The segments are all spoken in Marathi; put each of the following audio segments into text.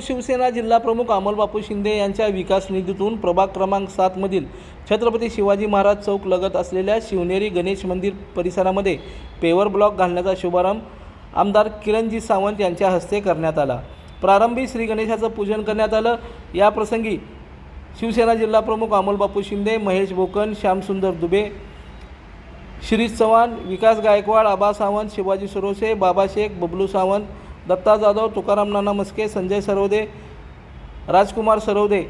शिवसेना जिल्हा प्रमुख अमोलबापू शिंदे यांच्या विकास निधीतून प्रभाग क्रमांक सातमधील छत्रपती शिवाजी महाराज चौक लगत असलेल्या शिवनेरी गणेश मंदिर परिसरामध्ये पेवर ब्लॉक घालण्याचा शुभारंभ आमदार किरणजी सावंत यांच्या हस्ते करण्यात आला. प्रारंभी श्री गणेशाचं पूजन करण्यात आलं. याप्रसंगी शिवसेना जिल्हा प्रमुख अमोलबापू शिंदे महेश बोकन श्यामसुंदर दुबे शिरीष चव्हाण विकास गायकवाड आबा सावंत शिवाजी सुरोसे बाबा शेख बबलू सावंत दत्ता जाधव तुकाराम नाना मस्के संजय सरवदे राजकुमार सरवदे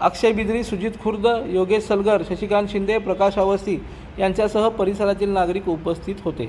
अक्षय बिद्री सुजित खुर्द योगेश सलगर शशिकांत शिंदे प्रकाश अवस्थी यांच्यासह परिसरातील नागरिक उपस्थित होते.